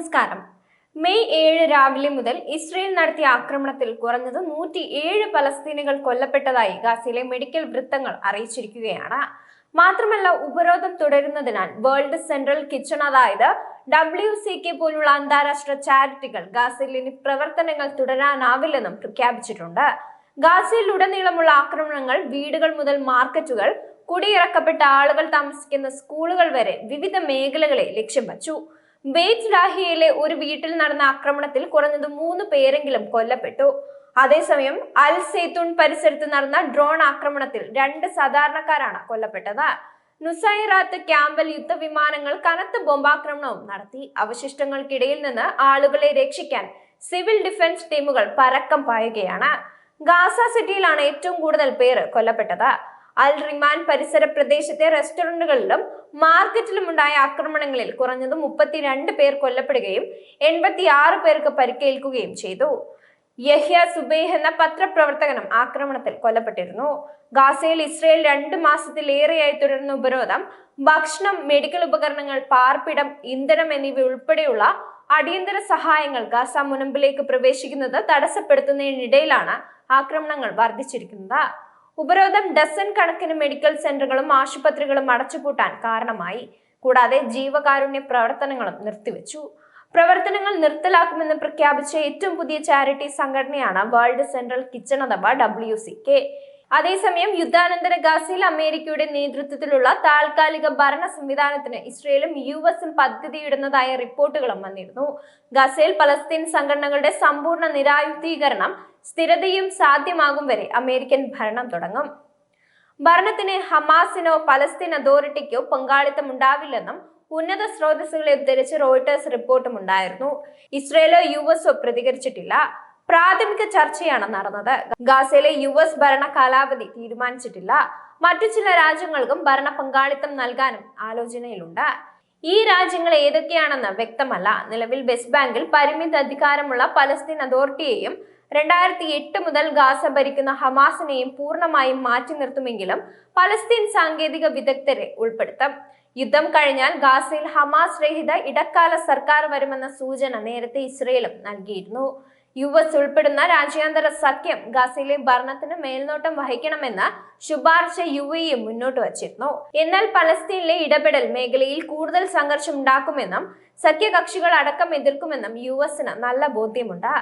നമസ്കാരം. മെയ് ഏഴ് രാവിലെ മുതൽ ഇസ്രയേൽ നടത്തിയ ആക്രമണത്തിൽ കുറഞ്ഞത് നൂറ്റി ഏഴ് പലസ്തീനികൾ കൊല്ലപ്പെട്ടതായി ഗാസയിലെ മെഡിക്കൽ വൃത്തങ്ങൾ അറിയിച്ചിരിക്കുകയാണ്. മാത്രമല്ല ഉപരോധം തുടരുന്നതിനാൽ വേൾഡ് സെൻട്രൽ കിച്ചൺ അതായത് ഡബ്ല്യു സി കെ പോലുള്ള അന്താരാഷ്ട്ര ചാരിറ്റികൾ ഗാസയിൽ പ്രവർത്തനങ്ങൾ തുടരാനാവില്ലെന്നും പ്രഖ്യാപിച്ചിട്ടുണ്ട്. ഗാസയിൽ ഉടനീളമുള്ള ആക്രമണങ്ങൾ വീടുകൾ മുതൽ മാർക്കറ്റുകൾ കുടിയിറക്കപ്പെട്ട ആളുകൾ താമസിക്കുന്ന സ്കൂളുകൾ വരെ വിവിധ മേഖലകളെ ലക്ഷ്യം വച്ചു. ബേറ്റ് ഡാഹിയയിലെ ഒരു വീട്ടിൽ നടന്ന ആക്രമണത്തിൽ കുറഞ്ഞത് മൂന്ന് പേരെങ്കിലും കൊല്ലപ്പെട്ടു. അതേസമയം അൽ സേത്തുൺ പരിസരത്ത് നടന്ന ഡ്രോൺ ആക്രമണത്തിൽ രണ്ട് സാധാരണക്കാരാണ് കൊല്ലപ്പെട്ടത്. നുസൈറാത്ത് ക്യാമ്പൽ യുദ്ധവിമാനങ്ങൾ കനത്ത ബോംബാക്രമണവും നടത്തി. അവശിഷ്ടങ്ങൾക്കിടയിൽ നിന്ന് ആളുകളെ രക്ഷിക്കാൻ സിവിൽ ഡിഫൻസ് ടീമുകൾ പരക്കം പായുകയാണ്. ഗാസ സിറ്റിയിലാണ് ഏറ്റവും കൂടുതൽ പേര് കൊല്ലപ്പെട്ടത്. അൽ റിമാൻ പരിസര പ്രദേശത്തെ റെസ്റ്റോറന്റുകളിലും മാർക്കറ്റിലും ഉണ്ടായ ആക്രമണങ്ങളിൽ കുറഞ്ഞത് മുപ്പത്തിരണ്ട് പേർ കൊല്ലപ്പെടുകയും എൺപത്തിയാറ് പേർക്ക് പരിക്കേൽക്കുകയും ചെയ്തു. യഹ്യ സുബൈഹ് എന്ന പത്രപ്രവർത്തകനും ആക്രമണത്തിൽ കൊല്ലപ്പെട്ടിരുന്നു. ഗാസയിൽ ഇസ്രയേൽ രണ്ട് മാസത്തിലേറെയായി തുടരുന്ന ഉപരോധം ഭക്ഷണം മെഡിക്കൽ ഉപകരണങ്ങൾ പാർപ്പിടം ഇന്ധനം എന്നിവ ഉൾപ്പെടെയുള്ള അടിയന്തര സഹായങ്ങൾ ഗാസ മുനമ്പിലേക്ക് പ്രവേശിക്കുന്നത് തടസ്സപ്പെടുത്തുന്നതിനിടയിലാണ് ആക്രമണങ്ങൾ വർദ്ധിച്ചിരിക്കുന്നത്. ഉപരോധം ഡസൻ കണക്കിന് മെഡിക്കൽ സെന്ററുകളും ആശുപത്രികളും അടച്ചുപൂട്ടാൻ കാരണമായി. കൂടാതെ ജീവകാരുണ്യ പ്രവർത്തനങ്ങളും നിർത്തിവെച്ചു. പ്രവർത്തനങ്ങൾ നിർത്തലാക്കുമെന്ന് പ്രഖ്യാപിച്ച ഏറ്റവും പുതിയ ചാരിറ്റി സംഘടനയാണ് വേൾഡ് സെൻട്രൽ കിച്ചൺ അഥവാ ഡബ്ല്യു സി കെ. അതേസമയം യുദ്ധാനന്തര ഗാസയിൽ അമേരിക്കയുടെ നേതൃത്വത്തിലുള്ള താൽക്കാലിക ഭരണ സംവിധാനത്തിന് ഇസ്രയേലും യു എസും പദ്ധതിയിടുന്നതായ റിപ്പോർട്ടുകളും വന്നിരുന്നു. ഗസയിൽ പലസ്തീൻ സംഘടനകളുടെ സമ്പൂർണ നിരായുധീകരണം സ്ഥിരതയും സാധ്യമാകും വരെ അമേരിക്കൻ ഭരണം തുടങ്ങും. ഭരണത്തിന് ഹമാസിനോ പലസ്തീൻ അതോറിറ്റിക്കോ പങ്കാളിത്തം ഉണ്ടാവില്ലെന്നും ഉന്നത സ്രോതസ്സുകളെ ഉദ്ധരിച്ച് റോയിട്ടേഴ്സ് റിപ്പോർട്ടും ഉണ്ടായിരുന്നു. ഇസ്രയേലോ യു എസോ പ്രതികരിച്ചിട്ടില്ല. പ്രാഥമിക ചർച്ചയാണ് നടന്നത്. ഗാസയിലെ യു എസ് ഭരണ കാലാവധി തീരുമാനിച്ചിട്ടില്ല. മറ്റു ചില രാജ്യങ്ങൾക്കും ഭരണ പങ്കാളിത്തം നൽകാനും ആലോചനയിലുണ്ട്. ഈ രാജ്യങ്ങൾ ഏതൊക്കെയാണെന്ന് വ്യക്തമല്ല. നിലവിൽ വെസ്റ്റ് ബാങ്കിൽ പരിമിത അധികാരമുള്ള പലസ്തീൻ അതോറിറ്റിയെയും രണ്ടായിരത്തി എട്ട് മുതൽ ഗാസ ഭരിക്കുന്ന ഹമാസിനെയും പൂർണമായും മാറ്റി നിർത്തുമെങ്കിലും പലസ്തീൻ സാങ്കേതിക വിദഗ്ധരെ ഉൾപ്പെടുത്തും. യുദ്ധം കഴിഞ്ഞാൽ ഗാസയിൽ ഹമാസ് രഹിത ഇടക്കാല സർക്കാർ വരുമെന്ന സൂചന നേരത്തെ ഇസ്രയേലും നൽകിയിരുന്നു. യു എസ് ഉൾപ്പെടുന്ന രാജ്യാന്തര സഖ്യം ഗാസയിലെ ഭരണത്തിന് മേൽനോട്ടം വഹിക്കണമെന്ന് ശുപാർശ യു എ മുന്നോട്ട് വച്ചിരുന്നു. എന്നാൽ പലസ്തീനിലെ ഇടപെടൽ മേഖലയിൽ കൂടുതൽ സംഘർഷം ഉണ്ടാക്കുമെന്നും സഖ്യകക്ഷികൾ അടക്കം എതിർക്കുമെന്നും യു എസിന് നല്ല ബോധ്യമുണ്ട്.